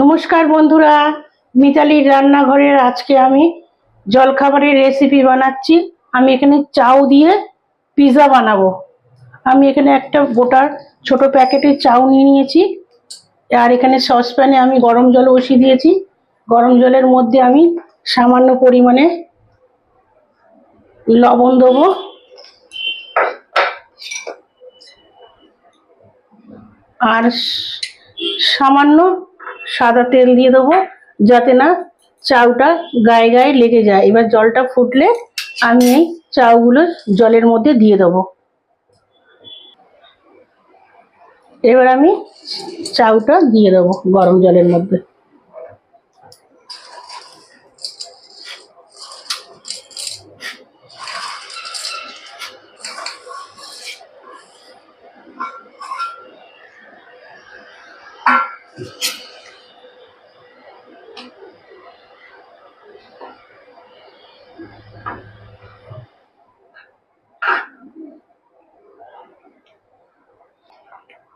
নমস্কার বন্ধুরা, মিতালির রান্নাঘরের আজকে আমি জলখাবারের রেসিপি বানাচ্ছি। আমি এখানে চাউ দিয়ে পিৎজা বানাবো। আমি এখানে একটা গোটার ছোট প্যাকেটের চাউ নিয়ে নিয়েছি। আর এখানে সসপ্যানে আমি গরম জল বসিয়ে দিয়েছি। গরম জলের মধ্যে আমি সামান্য পরিমাণে লবণ দেবো। আর সামান্য সাদা তেল দিয়ে দেবো, যাতে না চাউটা গায়ে গায়ে লেগে যায়। এবার জলটা ফুটলে আমি এই চাউগুলো জলের মধ্যে দিয়ে দেবো। এবার আমি চাউটা দিয়ে দেবো গরম জলের মধ্যে।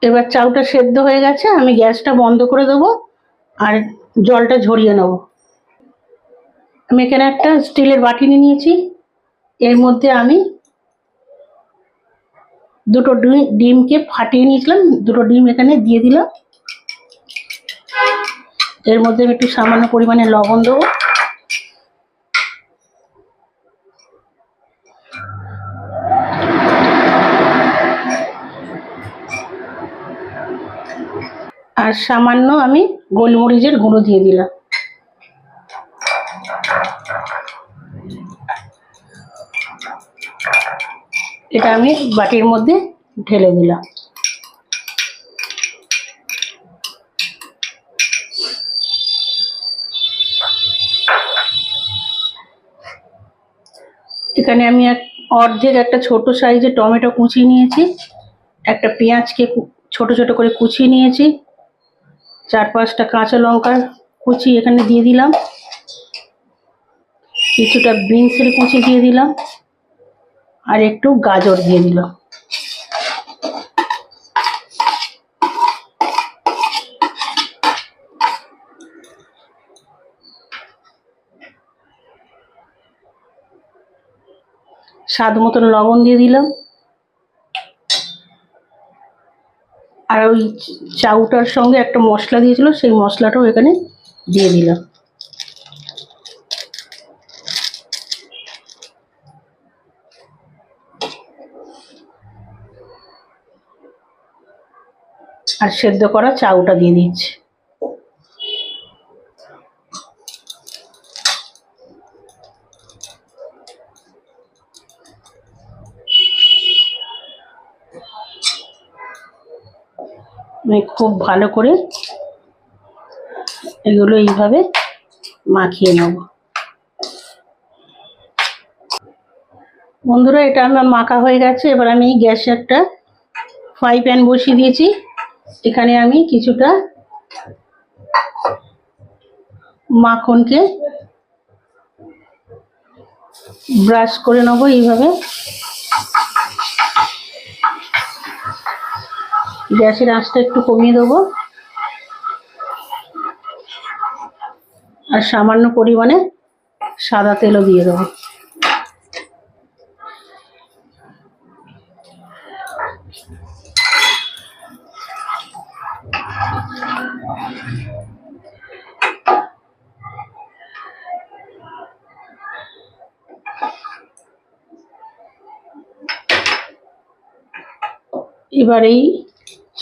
এবার চাউটা সেদ্ধ হয়ে গেছে, আমি গ্যাসটা বন্ধ করে দেবো আর জলটা ঝরিয়ে নেব। আমি এখানে একটা স্টিলের বাটি নিয়ে নিয়েছি, এর মধ্যে আমি দুটো ডি- ডিমকে ফাটিয়ে নিয়েছিলাম, দুটো ডিম এখানে দিয়ে দিলাম। এর মধ্যে আমি একটু সামান্য পরিমাণে লবণ দেবো। আর সামান্য আমি গোলমরিচের গুঁড়ো দিয়ে দিলাম। এটা আমি বাটির মধ্যে ঢেলে দিলাম। এখানে আমি এক অর্ধেক একটা ছোট সাইজের টমেটো কুচিয়ে নিয়েছি, একটা পেঁয়াজকে ছোট ছোট করে কুচিয়ে নিয়েছি। চার পাঁচটা কাঁচা লঙ্কা কুচি এখানে দিয়ে দিলাম। কিছুটা বিনসের কুচি দিয়ে দিলাম আর একটু গাজর দিয়ে দিলাম। স্বাদ মতন লবণ দিয়ে দিলাম। আর ওই চাউটার সঙ্গে একটা মশলা দিয়েছিল, সেই মশলাটাও এখানে দিয়ে দিলাম আর সেদ্ধ করা চাউটা দিয়ে দিচ্ছি। আমি খুব ভালো করে এগুলো এইভাবে মাখিয়ে নেব। বন্ধুরা, এটা আমার মাখা হয়ে গেছে। এবার আমি গ্যাসে একটা ফ্রাই প্যান বসিয়ে দিয়েছি। এখানে আমি কিছুটা মাখনকে ব্রাশ করে নেব। এইভাবে গ্যাসের আঁচটা একটু কমিয়ে দেবো। আর সামান্য পরিমাণে সাদা তেলও দিয়ে দেবো। এবার এই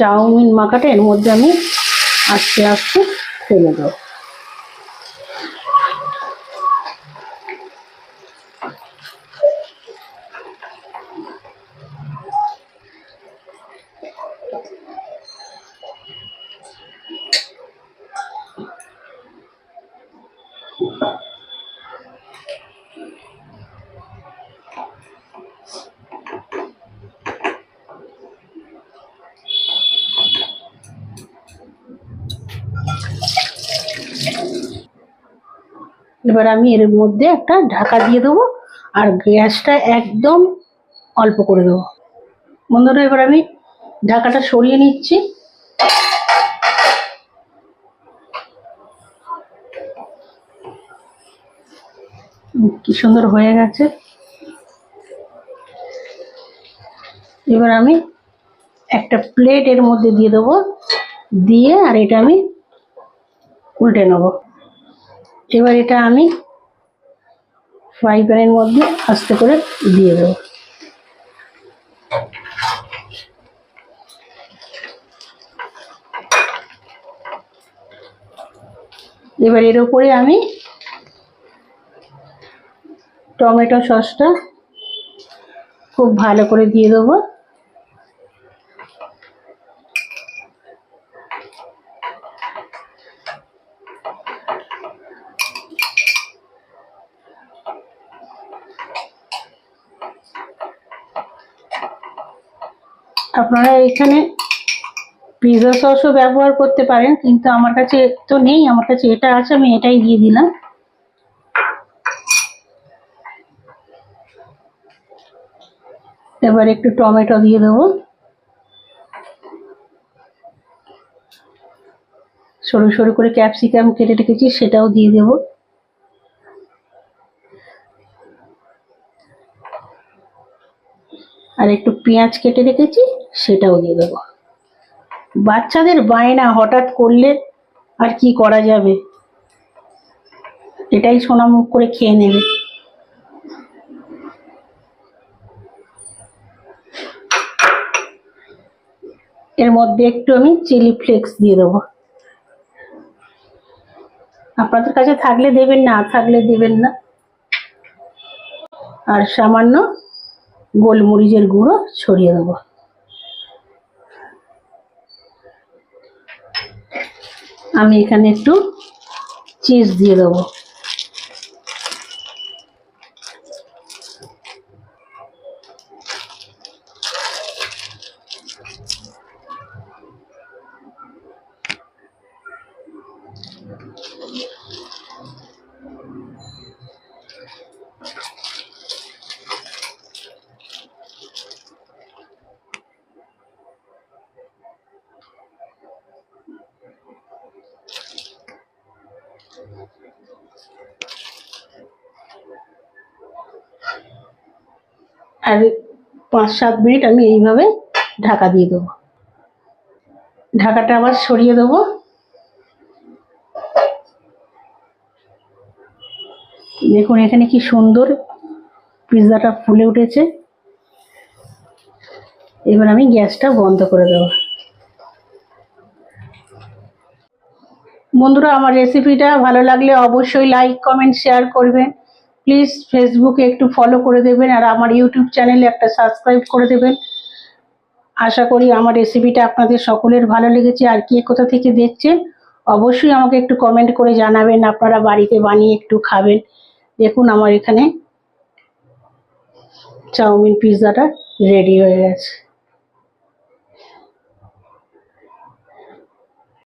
চাউমিন মাখাটা এর মধ্যে আমি আস্তে আস্তে ফেলে দেবো। এবার আমি এর মধ্যে একটা ঢাকা দিয়ে দেবো আর গ্যাসটা একদম অল্প করে দেবো। বন্ধুরা, এবার আমি ঢাকাটা সরিয়ে নিচ্ছি। কি সুন্দর হয়ে গেছে। এবার আমি একটা প্লেট এর মধ্যে দিয়ে দেবো। দিয়ে আর এটা আমি উল্টে নেব। এবার এটা আমি ফ্রাই প্যানের মধ্যে আস্তে করে দিয়ে দেবো। এবার এর উপরে আমি টমেটো সসটা খুব ভালো করে দিয়ে দেবো। আপনারা এখানে পিৎজা সসও ব্যবহার করতে পারেন, কিন্তু আমার কাছে তো নেই, আমার কাছে এটা আছে, আমি এটাই দিয়ে দিলাম। এবার একটু টমেটো দিয়ে দেবো। সরু সরু করে ক্যাপসিকাম কেটে রেখেছি, সেটাও দিয়ে দেবো। আর একটু পেঁয়াজ কেটে রেখেছি, সেটাও দিয়ে দেবো। বাচ্চাদের বায়না হঠাৎ করলে আর কি করা যাবে? এটাই সোনামুখ করে খেয়ে নেবে। এর মধ্যে একটু আমি চিলি ফ্লেক্স দিয়ে দেবো। আপনাদের কাছে থাকলে দেবেন না, থাকলে দেবেন না। আর সামান্য গোলমরিচের গুঁড়ো ছড়িয়ে দেবো। আমি এখানে একটু চিজ দিয়ে দেবো। আর পাঁচ সাত মিনিট আমি এইভাবে ঢাকা দিয়ে দেবো। ঢাকাটা আবার সরিয়ে দেবো। দেখুন এখানে কি সুন্দর পিৎজাটা ফুলে উঠেছে। এবার আমি গ্যাসটা বন্ধ করে দেবো। বন্ধুরা, আমার রেসিপিটা ভালো লাগলে অবশ্যই লাইক কমেন্ট শেয়ার করবেন প্লিজ ফেসবুকে একটু ফলো করে দেবেন আর আমার ইউটিউব চ্যানেলে একটা সাবস্ক্রাইব করে দেবেন। আশা করি আমার রেসিপিটা আপনাদের সকলের ভালো লেগেছে। আর কে কোথা থেকে দেখছেন, অবশ্যই আমাকে একটু কমেন্ট করে জানাবেন। আপনারা বাড়িতে বানিয়ে একটু খাবেন। দেখুন, আমার এখানে চাউমিন পিৎজাটা রেডি হয়ে গেছে।